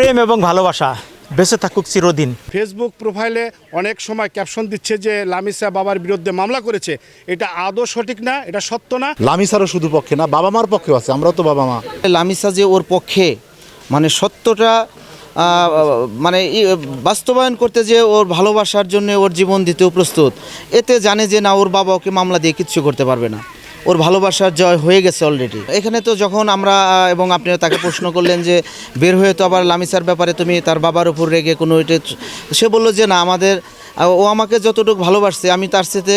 প্রেম এবং ভালোবাসা। বেঁচে থাকুক চিরদিন। ফেসবুক প্রোফাইলে অনেক সময় ক্যাপশন দিচ্ছে যে লামিসা বাবার বিরুদ্ধে মামলা করেছে। এটা আদৌ সঠিক না এটা সত্য না? লামিসারও শুধু পক্ষে না বাবা মার পক্ষেও আছে আমরাও তো বাবা মা। লামিসা যে ওর পক্ষে মানে সত্যটা মানে ই- বাস্তবায়ন করতে যে ওর ভালোবাসার জন্য ওর জীবন দিতেও প্রস্তুত এতে জানে যে না ওর বাবা ওকে মামলা দিয়ে কিচ্ছু করতে পারবে না। ওর ভালোবাসার জয় হয়ে গেছে অলরেডি এখানে তো যখন আমরা এবং আপনি তাকে প্রশ্ন করলেন যে, বের হয়ে তো আবার লামিসার ব্যাপারে তুমি তার বাবার উপর রেগে কোনো এটা সে বলল যে, না, আমাদের ও আমাকে যতটুকু ভালোবাসছে, আমি তার সাথে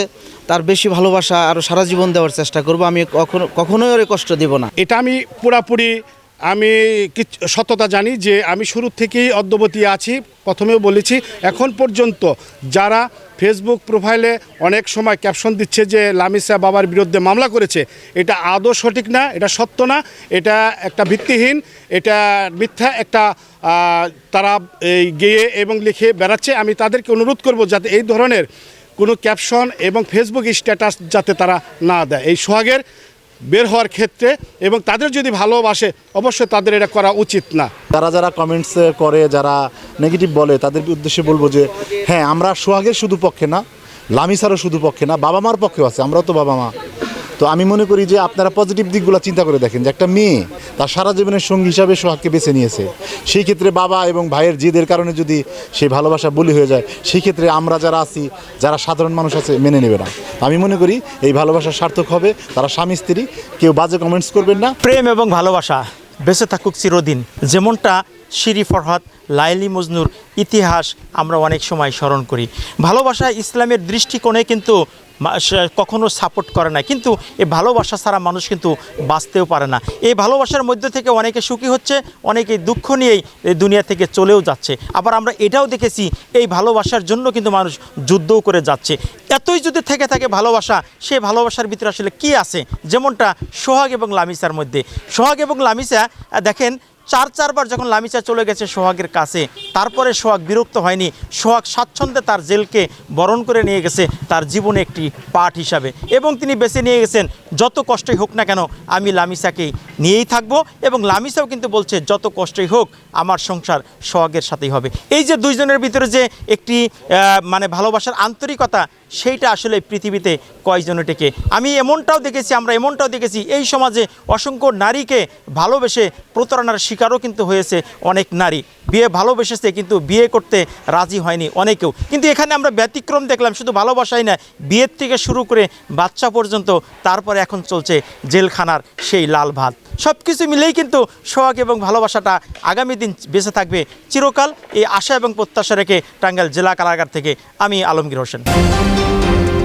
তার বেশি ভালোবাসা আরও সারা জীবন দেওয়ার চেষ্টা করব। আমি কখনো, কখনোই ওরে কষ্ট দিব না। এটা আমি পুরাপুরি আমি সত্যতা জানি যে আমি শুরু থেকেই অদ্যবতী আছি, প্রথমেও বলেছি, এখন পর্যন্ত যারা ফেসবুক প্রোফাইলে অনেক সময় ক্যাপশন দিচ্ছে যে লামিসা বাবার বিরুদ্ধে মামলা করেছে, এটা আদৌ সঠিক না, এটা সত্য না, এটা একটা ভিত্তিহীন, এটা মিথ্যা, একটা তারা এই গেয়ে এবং লিখে বেড়াচ্ছে, আমি তাদেরকে অনুরোধ করব যাতে এই ধরনের কোনো ক্যাপশন এবং ফেসবুক স্ট্যাটাস যাতে তারা না দেয়। এই সোহাগের বের হওয়ার ক্ষেত্রে এবং তাদের যদি ভালোবাসে, অবশ্যই তাদের এটা করা উচিত না। যারা যারা কমেন্টস করে, যারা নেগেটিভ বলে তাদের উদ্দেশ্যে বলব যে হ্যাঁ আমরা সোহাগের শুধু পক্ষে না, লামিসারও শুধু পক্ষে না বাবা মার পক্ষেও আছে, আমরাও তো বাবা মা তো আমি মনে করি যে আপনারা পজিটিভ দিকগুলো চিন্তা করে দেখেন যে একটা মেয়ে তার সারা জীবনের সঙ্গী হিসাবে সোহাগকে বেছে নিয়েছে। সেই ক্ষেত্রে বাবা এবং ভাইয়ের জিদের কারণে যদি সেই ভালোবাসা বলি হয়ে যায়, সেই ক্ষেত্রে আমরা যারা আছি, যারা সাধারণ মানুষ আছে, মেনে নেবে না। আমি মনে করি এই ভালোবাসা সার্থক হবে, তারা স্বামী, স্ত্রী, কেউ বাজে কমেন্টস করবেন না। প্রেম এবং ভালোবাসা বেঁচে থাকুক চিরদিন। যেমনটা শিরি ফরহাদ, লাইলি মজনুর ইতিহাস আমরা অনেক সময় স্মরণ করি। ভালোবাসা ইসলামের দৃষ্টিকোণে কিন্তু কখনো সাপোর্ট করে না। কিন্তু এই ভালোবাসা ছাড়া মানুষ কিন্তু বাঁচতেও পারে না। এই ভালোবাসার মধ্যে থেকে অনেকে সুখী হচ্ছে, অনেকে দুঃখ নিয়েই এই দুনিয়া থেকে চলেও যাচ্ছে। আবার আমরা এটাও দেখেছি, এই ভালোবাসার জন্য কিন্তু মানুষ যুদ্ধও করে যাচ্ছে। এতই যদি থেকে থাকে ভালোবাসা সেই ভালোবাসার ভিতরে আসলে কি আছে? যেমনটা সোহাগ এবং লামিসার মধ্যে। সোহাগ এবং লামিসা দেখেন চার চারবার যখন লামিচা চলে গেছে সোহাগের কাছে, তারপরে সোহাগ বিরক্ত হয়নি। সোহাগ স্বাচ্ছন্দ্যে তার জেলকে বরণ করে নিয়ে গেছে তার জীবনে একটি পাঠ হিসাবে। এবং তিনি বেছে নিয়ে গেছেন, যত কষ্টই হোক না কেন, আমি লামিসাকেই নিয়েই থাকব। এবং লামিসাও কিন্তু বলছে, যত কষ্টই হোক, আমার সংসার সোহাগের সাথেই হবে। এই যে দুইজনের ভিতরে যে একটি মানে ভালোবাসার আন্তরিকতা সেইটা আসলে পৃথিবীতে কয়জন টেকে আমি এমনটাও দেখেছি, আমরা এমনটাও দেখেছি, এই সমাজে অসংখ্য নারীকে ভালোবেসে প্রতারণার শিকারও কিন্তু হয়েছে অনেক নারী। বিয়ে ভালোবেসেছে কিন্তু বিয়ে করতে রাজি হয়নি অনেকেও। কিন্তু এখানে আমরা ব্যতিক্রম দেখলাম, শুধু ভালোবাসাই না, বিয়ের থেকে শুরু করে বাচ্চা পর্যন্ত, তারপরে এখন চলছে জেলখানার সেই লাল ভাত। সব কিছু মিলেই কিন্তু সোহাগ এবং ভালোবাসাটা আগামী দিন বেঁচে থাকবে। চিরকাল এই আশা এবং প্রত্যাশা রেখে টাঙ্গাইল জেলা কারাগার থেকে আমি আলমগীর হোসেন। Thank you.